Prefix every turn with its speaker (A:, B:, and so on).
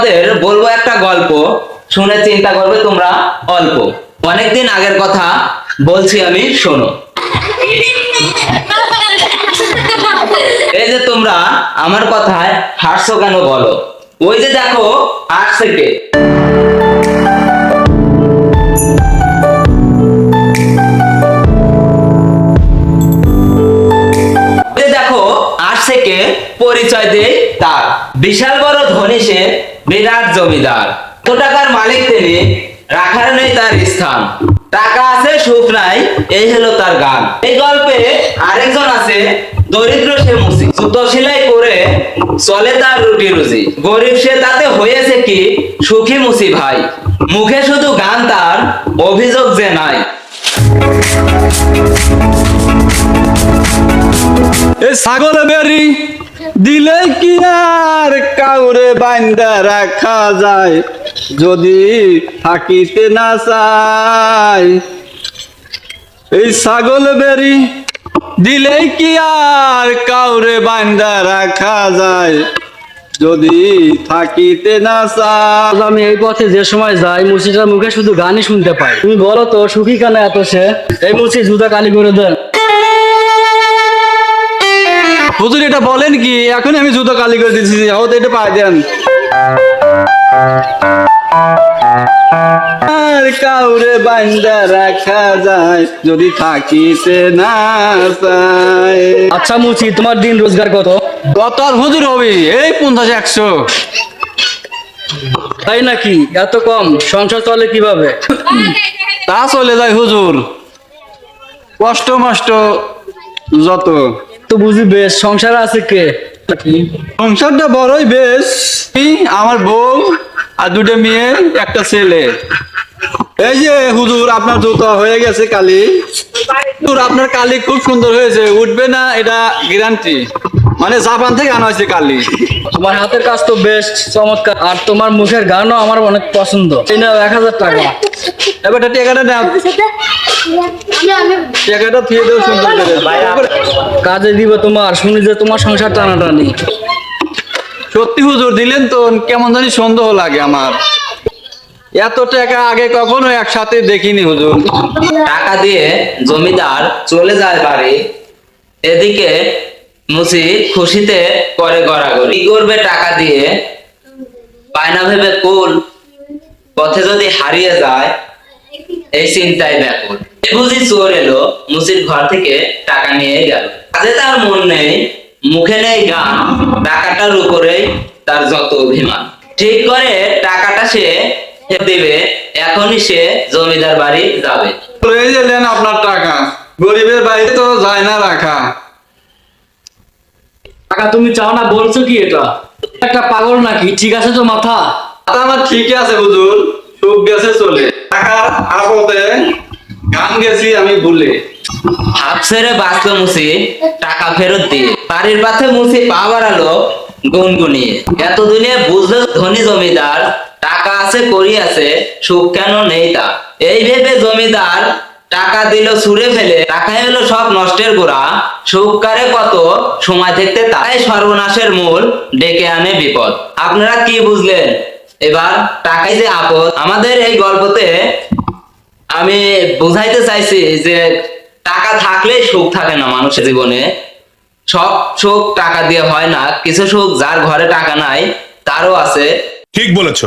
A: তোমাদের বলব একটা গল্প, শুনে চিন্তা করবে তোমরা অল্প। অনেকদিন আগের কথা বলছি আমি, শোনো। এই যে তোমরা আমার কথায় হাসছো কেন বলো? ওই যে দেখো হাসছে কে দেখো আসছে কে পরিচয় দেই। তার বিশাল বড় ধনী সে বিরাট জমিদার। কত টাকার মালিক তিনি রাখার নেই তার স্থান। টাকা আছে, সুখ নাই, এই হলো তার গান। এই গল্পে আরেকজন আছে, দরিদ্র সে মুসি। জুতো সেলাই করে চলে তার রুটি রুজি। গরিব সে তাতে হয়েছে কি, সুখী মুসি ভাই। মুখে শুধু গান তার, অভিযোগ যে নাই।
B: এ ছাগল বেরি দিলে কি আর কাউরে বাইন্দা রাখা যায়? যদি থাকিতে না চায়? এই ছাগল বেরি, দিলে কি আর কাউরে বাইন্দা রাখা যায়? যদি থাকিতে না চায়।
C: আমি এই পথে যে সময় যাই মুচিটার মুখে শুধু গানই শুনতে পাই। তুমি বলো তো, সুখী কেন এত সে? এই মুচি জুতা কালি করে দেন।
B: হুজুর এটা বলেন কি? এখন আমি জুতো কালি করে দিচ্ছি হয়তো এটা পাই দেন। আর কাউরে বান্দা রাখা যায় যদি থাকিতে না চায়
C: আচ্ছা মুচি তোমার দিন রোজগার কত?
B: কত আর হুজুর হবে? এই পঞ্চাশ একশো।
C: তাই নাকি? এত কম? সংসার চলে কীভাবে?
B: তা চলে যায় হুজুর। কষ্ট মষ্ট যত।
C: তো বুঝি বেশ সংসার আছে কে?
B: সংসারটা বড়ই বেশ। আমার বউ আর দুটো মেয়ে একটা ছেলে। এই যে হুজুর আপনার জুতো হয়ে গেছে কালি। হুজুর আপনার কালি খুব সুন্দর হয়েছে। উঠবে না এটা গ্যারান্টি মানে জাপান থেকে আনা হয়েছে কালি।
C: তোমার হাতের কাজ তো বেশ চমৎকার। আর তোমার মুখের গানও আমার অনেক পছন্দ। এই নাও এক হাজার টাকা।
B: এবার টেকাটা না টেকাটা সুন্দর করে।
C: কাজে দিব তোমার শুনি যে তোমার সংসার টানাটানি।
B: সত্যি হুজুর দিলেন তো কেমন জানি সন্দেহ লাগে আমার। এত টাকা আগে কখনো একসাথে দেখিনি হুজুর।
A: টাকা দিয়ে জমিদার চলে যায় বাড়ি এদিকে মুসি খুশিতে করে গড়াগড়ি। কি করবে টাকা দিয়ে? পায়না ভেবে কুল পথে যদি হারিয়ে যায় এই চিন্তায় ব্যাকুল। বুঝি চোর এলো মুসির ঘর থেকে টাকা নিয়ে গেল। কাজে তার মন নেই মুখে নেই গান টাকাটার উপরেই তার যত অভিমান। ঠিক করে টাকাটা সে দেবে এখনই সে জমিদার বাড়ি যাবে।
B: যে আপনার টাকা গরিবের বাড়িতে তো যায় না রাখা।
C: টাকা তুমি চাও না বলছো কি এটা? একটা পাগল নাকি? ঠিক আছে তো মাথা?
B: আমার ঠিকই আছে হুজুর। সুখ গেছে চলে। টাকার আপদে গান গেছি আমি ভুলে।
A: হাফ ছেড়ে বাঁচলো মুসি, টাকা ফেরত দিয়ে। বাড়ির পাশে মুসি পা বাড়ালো গুনগুনিয়ে। এতদিনে বুঝলো ধনী জমিদার, টাকা আছে, করি আছে, সুখ কেন নেই তা এই ভেবে জমিদার টাকা দিল, ছুঁড়ে ফেলে টাকাই হলো সব নষ্টের গোড়া। সুখ কারে কত? সময় থাকতে তাই সর্বনাশের মূল ডেকে আনে বিপদ। আপনারা কি বুঝলেন? এবার টাকাই যে আপদ। আমাদের এই গল্পতে আমি বোঝাইতে চাইছি যে টাকা থাকলে সুখ থাকে না মানুষের জীবনে। সব সুখ টাকা দিয়ে হয় না, কিছু সুখ যার ঘরে টাকা নাই, তারও আছে।
D: ঠিক বলেছ।